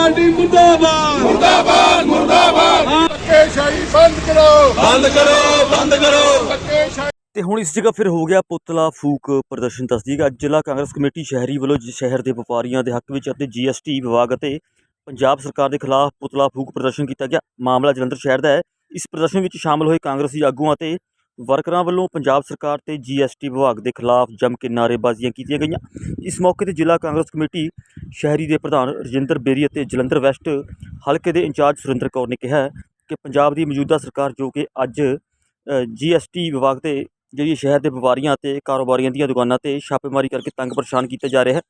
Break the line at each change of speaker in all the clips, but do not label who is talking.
Party ਮੁਰਦਾਬਾਦ।
ਮੁਰਦਾਬਾਦ ਮੁਰਦਾਬਾਦ।
ਧੱਕੇਸ਼ਾਹੀ ਬੰਦ ਕਰੋ।
ਬੰਦ ਕਰੋ ਬੰਦ ਕਰੋ।
ਧੱਕੇਸ਼ਾਹੀ
ਤੇ ਹੁਣ ਇਸ ਜਗ੍ਹਾ ਫਿਰ ਹੋ ਗਿਆ ਪੁਤਲਾ ਫੂਕ ਪ੍ਰਦਰਸ਼ਨ। ਦੱਸਦੀ ਹੈ ਅੱਜ ਜ਼ਿਲ੍ਹਾ ਕਾਂਗਰਸ ਕਮੇਟੀ ਸ਼ਹਿਰੀ ਵੱਲੋਂ ਜ- ਸ਼ਹਿਰ ਦੇ ਵਪਾਰੀਆਂ ਦੇ ਹੱਕ ਵਿੱਚ ਅਤੇ ਜੀਐਸਟੀ ਵਿਭਾਗ ਅਤੇ ਪੰਜਾਬ ਸਰਕਾਰ ਦੇ ਖਿਲਾਫ ਪੁਤਲਾ ਫੂਕ ਪ੍ਰਦਰਸ਼ਨ ਕੀਤਾ ਗਿਆ। ਮਾਮਲਾ ਜਲੰਧਰ ਸ਼ਹਿਰ ਦਾ ਹੈ। ਇਸ ਪ੍ਰਦਰਸ਼ਨ ਵਿੱਚ ਸ਼ਾਮਲ ਹੋਏ ਕਾਂਗਰਸੀ ਆਗੂਆਂ ਅਤੇ ਵਰਕਰਾਂ ਵੱਲੋਂ ਪੰਜਾਬ ਸਰਕਾਰ ਤੇ ਜੀਐਸਟੀ ਵਿਭਾਗ ਦੇ ਖਿਲਾਫ ਜੰਮ ਕੇ ਨਾਅਰੇਬਾਜ਼ੀਆਂ ਕੀਤੀਆਂ ਗਈਆਂ। ਇਸ ਮੌਕੇ ਤੇ ਜ਼ਿਲ੍ਹਾ ਕਾਂਗਰਸ ਕਮੇਟੀ ਸ਼ਹਿਰੀ ਦੇ ਪ੍ਰਧਾਨ ਰਜਿੰਦਰ ਬੇਰੀ ਅਤੇ ਜਲੰਧਰ ਵੈਸਟ ਹਲਕੇ ਦੇ ਇੰਚਾਰਜ ਸੁਰਿੰਦਰ ਕੌਰ ਨੇ ਕਿਹਾ ਕਿ ਪੰਜਾਬ ਦੀ ਮੌਜੂਦਾ ਸਰਕਾਰ ਜੋ ਕਿ ਅੱਜ ਜੀਐਸਟੀ ਵਿਭਾਗ ਤੇ ਜਿਹੜੀ ਸ਼ਹਿਰ ਦੇ ਵਪਾਰੀਆਂ ਅਤੇ ਕਾਰੋਬਾਰੀਆਂ ਦੀਆਂ ਦੁਕਾਨਾਂ ਤੇ ਛਾਪੇਮਾਰੀ ਕਰਕੇ ਤੰਗ ਪਰੇਸ਼ਾਨ ਕੀਤਾ ਜਾ ਰਿਹਾ ਹੈ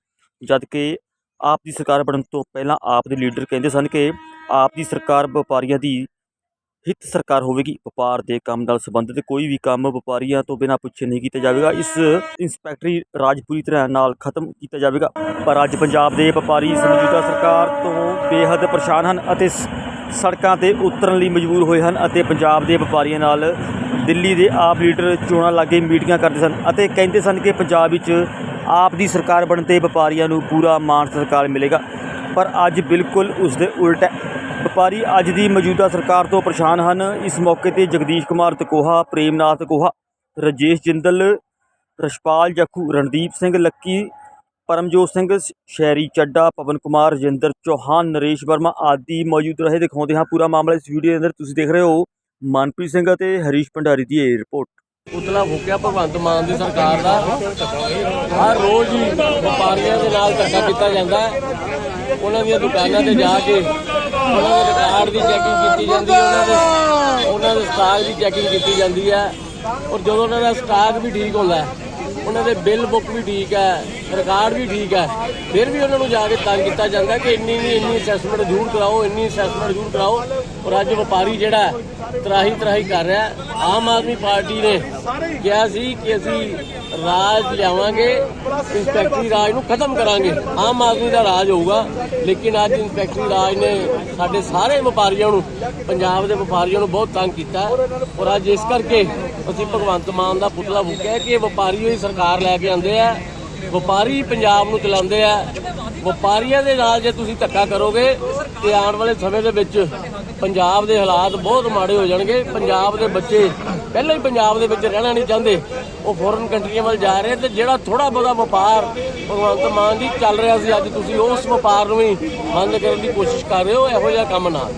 ਜਦ ਕਿ ਆਪ ਦੀ ਸਰਕਾਰ ਬਣਨ ਤੋਂ ਪਹਿਲਾਂ ਆਪ ਦੇ ਲੀਡਰ ਕਹਿੰਦੇ ਸਨ ਕਿ ਆਪ ਦੀ ਸਰਕਾਰ ਵਪਾਰੀਆਂ ਦੀ ਹਿੱਤ ਸਰਕਾਰ ਹੋਵੇਗੀ। ਵਪਾਰ ਦੇ ਕੰਮ ਨਾਲ ਸੰਬੰਧਿਤ ਕੋਈ ਵੀ ਕੰਮ ਵਪਾਰੀਆਂ ਤੋਂ ਬਿਨਾਂ ਪੁੱਛੇ ਨਹੀਂ ਕੀਤਾ ਜਾਵੇਗਾ। ਇਸ ਇੰਸਪੈਕਟਰੀ ਰਾਜ ਪੂਰੀ ਤਰ੍ਹਾਂ ਨਾਲ ਖਤਮ ਕੀਤਾ ਜਾਵੇਗਾ। ਪਰ ਅੱਜ ਪੰਜਾਬ ਦੇ ਵਪਾਰੀ ਇਸ ਸਰਕਾਰ ਤੋਂ ਬੇਹੱਦ ਪਰੇਸ਼ਾਨ ਹਨ ਅਤੇ ਸੜਕਾਂ ਤੇ ਉਤਰਨ ਲਈ ਮਜਬੂਰ ਹੋਏ ਹਨ ਅਤੇ ਪੰਜਾਬ ਦੇ ਵਪਾਰੀਆਂ ਨਾਲ ਦਿੱਲੀ ਦੇ ਆਪ ਲੀਡਰ ਚੋਣਾਂ ਲਾਗੇ ਮੀਟਿੰਗਾਂ ਕਰਦੇ ਸਨ ਅਤੇ ਕਹਿੰਦੇ ਸਨ ਕਿ ਪੰਜਾਬ ਵਿੱਚ ਆਪ ਦੀ ਸਰਕਾਰ ਬਣਨ ਤੇ ਵਪਾਰੀਆਂ ਨੂੰ ਪੂਰਾ ਮਾਣ ਸਤਿਕਾਰ ਮਿਲੇਗਾ। ਪਰ ਅੱਜ ਬਿਲਕੁਲ ਉਸ ਦੇ ਉਲਟ ਹੈ। ਵਪਾਰੀ ਅੱਜ ਦੀ ਮੌਜੂਦਾ ਸਰਕਾਰ ਤੋਂ ਪਰੇਸ਼ਾਨ ਹਨ। ਇਸ ਮੌਕੇ ਤੇ ਜਗਦੀਸ਼ ਕੁਮਾਰ ਤਕੋਹਾ, ਪ੍ਰੇਮਨਾਥ ਕੋਹਾ ਰਜੇਸ਼ ਜਿੰਦਲ, ਰਸ਼ਪਾਲ ਜੱਖੂ, ਰਣਦੀਪ ਸਿੰਘ ਲੱਕੀ, ਪਰਮਜੋਤ ਸਿੰਘ ਸ਼- ਸ਼ੈਰੀ ਚੱਡਾ, ਪਵਨ ਕੁਮਾਰ, ਰਜਿੰਦਰ ਚੌਹਾਨ, ਨਰੇਸ਼ ਵਰਮਾ ਆਦਿ ਮੌਜੂਦ ਰਹੇ ਦਿਖਾਉਂਦੇ ਹਾਂ ਪੂਰਾ ਮਾਮਲਾ। ਇਸ ਵੀਡੀਓ ਦੇ ਅੰਦਰ ਤੁਸੀਂ ਦੇਖ ਰਹੇ ਹੋ ਮਨਪ੍ਰੀਤ ਸਿੰਘ ਅਤੇ ਹਰੀਸ਼ ਭੰਡਾਰੀ ਦੀ ਇਹ ਰਿਪੋਰਟ।
ਪੁਤਲਾ ਫੂਕਿਆ ਭਗਵੰਤ ਮਾਨ ਦੀ ਸਰਕਾਰ ਦਾ। ਹਰ ਰੋਜ਼ ਹੀ ਵਪਾਰੀਆਂ ਦੇ ਨਾਲ ਧੱਕਾ ਕੀਤਾ ਜਾਂਦਾ ਹੈ। ਉਹਨਾਂ ਦੀਆਂ ਦੁਕਾਨਾਂ ਤੇ ਜਾ ਕੇ ਉਹਨਾਂ ਦੇ ਰਿਕਾਰਡ ਦੀ ਚੈਕਿੰਗ ਕੀਤੀ ਜਾਂਦੀ ਹੈ, ਉਹਨਾਂ ਦੇ ਉਹਨਾਂ ਦੇ ਸਟਾਕ ਦੀ ਚੈਕਿੰਗ ਕੀਤੀ ਜਾਂਦੀ ਹੈ। ਔਰ ਜਦੋਂ ਉਹਨਾਂ ਦਾ ਸਟਾਕ ਵੀ ਠੀਕ ਹੁੰਦਾ ਹੈ ਉਹਨਾਂ ਦੇ ਬਿੱਲ ਬੁੱਕ ਵੀ ਠੀਕ ਹੈ ਰਿਕਾਰਡ ਵੀ ਠੀਕ ਹੈ, ਫਿਰ ਵੀ ਉਹਨਾਂ ਨੂੰ ਜਾ ਕੇ ਤੰਗ ਕੀਤਾ ਜਾਂਦਾ ਕਿ ਇੰਨੀ ਨਹੀਂ, ਇੰਨੀ ਅਸੈਸਮੈਂਟ ਜ਼ਰੂਰ ਕਰਾਓ, ਇੰਨੀ ਅਸੈਸਮੈਂਟ ਜ਼ਰੂਰ ਕਰਾਓ। ਔਰ ਅੱਜ ਵਪਾਰੀ ਜਿਹੜਾ ਤਰਾਹੀ ਤਰਾਹੀ ਕਰ ਰਿਹਾ ਆਮ ਆਦਮੀ ਪਾਰਟੀ ਨੇ ਕਿਹਾ ਸੀ ਕਿ ਅਸੀਂ ਰਾਜ ਲਿਆਵਾਂਗੇ, ਇੰਸਪੈਕਟਰੀ ਰਾਜ ਨੂੰ ਖਤਮ ਕਰਾਂਗੇ। ਆਮ ਆਦਮੀ ਦਾ ਰਾਜ ਹੋਊਗਾ, ਲੇਕਿਨ ਅੱਜ ਇੰਸਪੈਕਟਰੀ ਰਾਜ ਨੇ ਸਾਡੇ ਸਾਰੇ ਵਪਾਰੀਆਂ ਨੂੰ, ਪੰਜਾਬ ਦੇ ਵਪਾਰੀਆਂ ਨੂੰ ਬਹੁਤ ਤੰਗ ਕੀਤਾ ਔਰ ਅੱਜ ਇਸ ਕਰਕੇ ਅਸੀਂ ਭਗਵੰਤ ਮਾਨ ਦਾ ਪੁਤਲਾ ਫੂਕਿਆ ਕਿ ਇਹ ਵਪਾਰੀ ਹੋਈ ਸਰਕਾਰ ਲੈ ਕੇ ਆਉਂਦੇ ਆ, ਵਪਾਰੀ ਪੰਜਾਬ ਨੂੰ ਚਲਾਉਂਦੇ ਆ। ਵਪਾਰੀਆਂ ਦੇ ਨਾਲ ਜੇ ਤੁਸੀਂ ਧੱਕਾ ਕਰੋਗੇ ਤੇ ਆਉਣ ਵਾਲੇ ਸਮੇਂ ਦੇ ਵਿੱਚ ਪੰਜਾਬ ਦੇ ਹਾਲਾਤ ਬਹੁਤ ਮਾੜੇ ਹੋ ਜਾਣਗੇ। ਪੰਜਾਬ ਦੇ ਬੱਚੇ ਪਹਿਲਾਂ ਹੀ ਪੰਜਾਬ ਦੇ ਵਿੱਚ ਰਹਿਣਾ ਨਹੀਂ ਚਾਹੁੰਦੇ। ਉਹ ਫੋਰਨ ਕੰਟਰੀਆਂ ਵੱਲ ਜਾ ਰਹੇ ਤੇ ਜਿਹੜਾ ਥੋੜਾ ਬਹੁਤਾ ਵਪਾਰ ਭਗਵੰਤ ਮਾਨ ਜੀ ਚੱਲ ਰਿਹਾ ਸੀ, ਅੱਜ ਤੁਸੀਂ ਉਸ ਵਪਾਰ ਨੂੰ ਵੀ ਬੰਦ ਕਰਨ ਦੀ ਕੋਸ਼ਿਸ਼ ਕਰ ਰਹੇ ਹੋ, ਇਹੋ ਜਿਹਾ ਕੰਮ ਨਾ।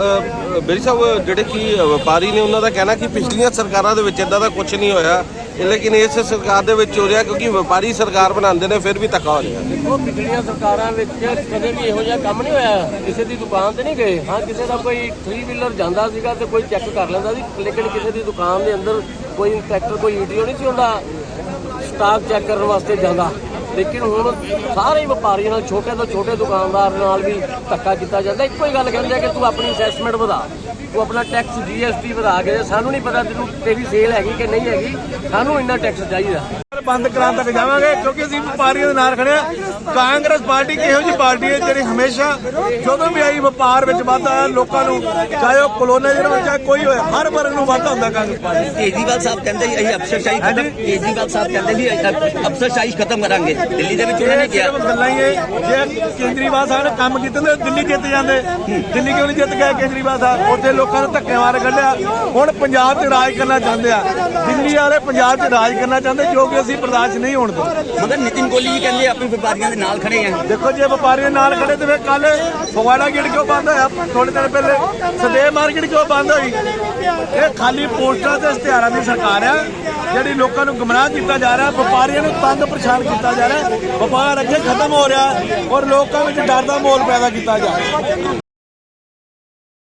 ਬੇਰੀ ਸਾਹਿਬ, ਜਿਹੜੇ ਕਿ ਵਪਾਰੀ ਨੇ ਉਹਨਾਂ ਦਾ ਕਹਿਣਾ ਕਿ ਪਿਛਲੀਆਂ ਸਰਕਾਰਾਂ ਦੇ ਵਿੱਚ ਇਦਾਂ ਦਾ ਕੁਝ ਨਹੀਂ ਹੋਇਆ। ਲੇਕਿਨ ਇਸ ਸਰਕਾਰ ਦੇ ਵਿੱਚ ਹੋ ਰਿਹਾ ਕਿਉਂਕਿ ਵਪਾਰੀ ਸਰਕਾਰ ਬਣਾਉਂਦੇ ਨੇ, ਫਿਰ ਵੀ ਧੱਕਾ ਹੋ ਰਿਹਾ।
ਦੇਖੋ ਪਿਛਲੀਆਂ ਸਰਕਾਰਾਂ ਵਿੱਚ ਕਦੇ ਵੀ ਇਹੋ ਜਿਹਾ ਕੰਮ ਨਹੀਂ ਹੋਇਆ। ਕਿਸੇ ਦੀ ਦੁਕਾਨ ਤੇ ਨਹੀਂ ਗਏ। ਹਾਂ, ਕਿਸੇ ਦਾ ਕੋਈ 3 ਵੀਲਰ ਜਾਂਦਾ ਸੀਗਾ ਤੇ ਕੋਈ ਚੈੱਕ ਕਰ ਲੈਂਦਾ ਸੀ, ਲੇਕਿਨ ਕਿਸੇ ਦੀ ਦੁਕਾਨ ਦੇ ਅੰਦਰ ਕੋਈ ਇੰਸਪੈਕਟਰ ਕੋਈ ਈਟੀਓ ਨਹੀਂ ਸੀ ਹੁੰਦਾ। ਸਟਾਫ ਚੈੱਕ ਕਰਨ ਵਾਸਤੇ ਜਾਂਦਾ। ਲੇਕਿਨ ਹੁਣ ਸਾਰੇ ਵਪਾਰੀਆਂ ਨਾਲ ਛੋਟੇ ਤੋਂ ਛੋਟੇ ਦੁਕਾਨਦਾਰ ਨਾਲ ਵੀ ਧੱਕਾ ਕੀਤਾ ਜਾਂਦਾ। ਇੱਕੋ ਹੀ ਗੱਲ ਕਹਿੰਦੇ ਆ ਕਿ ਤੂੰ ਆਪਣੀ ਅਸੈਸਮੈਂਟ ਵਧਾ। ਤੂੰ ਆਪਣਾ ਟੈਕਸ ਜੀਐਸਟੀ ਵਧਾ ਕੇ ਸਾਨੂੰ ਨਹੀਂ ਪਤਾ ਤੈਨੂੰ ਤੇਰੀ ਸੇਲ ਹੈਗੀ ਕਿ ਨਹੀਂ ਹੈਗੀ। ਸਾਨੂੰ ਇੰਨਾ ਟੈਕਸ ਚਾਹੀਦਾ।
ਬੰਦ ਕਰਾਂ ਤੱਕ ਜਾਵਾਂਗੇ ਕਿਉਂਕਿ ਅਸੀਂ ਵਪਾਰੀਆਂ ਦੇ ਨਾਲ ਖੜੇ ਹਾਂ। ਕਾਂਗਰਸ ਪਾਰਟੀ ਕਿਹੋ ਜਿਹੀ ਪਾਰਟੀ ਹੈ ਜਿਹੜੀ ਹਮੇਸ਼ਾ ਜਦੋਂ ਵੀ ਆਈ ਵਪਾਰ ਵਿੱਚ ਵਾਧਾ ਲੋਕਾਂ ਨੂੰ ਚਾਹੇ ਉਹ ਕਲੋਨੇ ਜਿਹੜਾ ਹੋਵੇ, ਚਾਹੇ ਕੋਈ ਹੋਵੇ ਹਰ ਵਰਗ ਨੂੰ ਵਾਧਾ ਹੁੰਦਾ ਕਾਂਗਰਸ ਪਾਰਟੀ।
ਕੇਜਰੀਵਾਲ ਸਾਹਿਬ ਕਹਿੰਦੇ ਅਸੀਂ ਅਫਸਰਸ਼ਾਹੀ ਖਤਮ ਕੇਜਰੀਵਾਲ ਸਾਹਿਬ ਕਹਿੰਦੇ ਅਸੀਂ ਅਫਸਰਸ਼ਾਹੀ ਖਤਮ ਕਰਾਂਗੇ। ਦਿੱਲੀ ਦੇ ਵਿੱਚ ਉਹਨਾਂ ਨੇ ਕਿਹਾ।
ਗੱਲਾਂ ਹੀ ਜੇ ਕੇਜਰੀਵਾਲ ਸਾਹਿਬ ਨੇ ਕੰਮ ਕੀਤੇ ਨੇ ਦਿੱਲੀ ਜਿੱਤ ਜਾਂਦੇ। ਦਿੱਲੀ ਕਿਉਂ ਨਹੀਂ ਜਿੱਤ ਗਏ ਕੇਜਰੀਵਾਲ ਸਾਹਿਬ? ਉੱਥੇ ਲੋਕਾਂ ਨੂੰ ਧੱਕੇ ਮਾਰ ਕੱਢਿਆ। ਹੁਣ ਪੰਜਾਬ 'ਚ ਰਾਜ ਕਰਨਾ ਚਾਹੁੰਦੇ ਆ। ਦਿੱਲੀ ਵਾਲੇ ਪੰਜਾਬ 'ਚ ਰਾਜ ਕਰਨਾ ਚਾਹੁੰਦੇ ਜੋ ਕਿ ਅਸੀਂ ਬਰਦਾਸ਼ਤ ਨਹੀਂ ਹੋਣ ਦਿੰਦੇ।
ਮਗਰ ਨਿਤਿਨ ਕੋਹਲੀ ਜੀ ਕਹਿੰਦੇ ਆਪਣੇ ਵਪਾਰੀਆਂ ਦੇ ਨਾਲ ਖੜੇ ਆ।
ਦੇਖੋ ਜੇ ਵਪਾਰੀਆਂ ਨਾਲ ਖੜੇ ਤੇ ਫਿਰ ਕੱਲ ਫਗਵਾੜਾ ਗੇਟ ਕਿਉਂ ਬੰਦ ਹੋਇਆ? ਥੋੜੇ ਦਿਨ ਪਹਿਲੇ ਸਦੇ ਮਾਰਕੀਟ ਕਿਉਂ ਬੰਦ ਹੋਈ? ਇਹ ਖਾਲੀ ਪੋਸਟਰਾਂ ਤੇ ਇਸ਼ਤਿਹਾਰਾਂ ਦੀ ਸਰਕਾਰ ਆ ਜਿਹੜੀ ਲੋਕਾਂ ਨੂੰ ਗੁੰਮਰਾਹ ਕੀਤਾ ਜਾ ਰਿਹਾ ਵਪਾਰੀਆਂ ਨੂੰ ਤੰਗ ਪਰੇਸ਼ਾਨ ਕੀਤਾ ਜਾ ਰਿਹਾ। ਵਪਾਰ ਅੱਗੇ ਖਤਮ ਹੋ ਰਿਹਾ ਔਰ ਲੋਕਾਂ ਵਿੱਚ ਡਰ ਦਾ ਮਾਹੌਲ ਪੈਦਾ ਕੀਤਾ ਜਾ ਰਿਹਾ।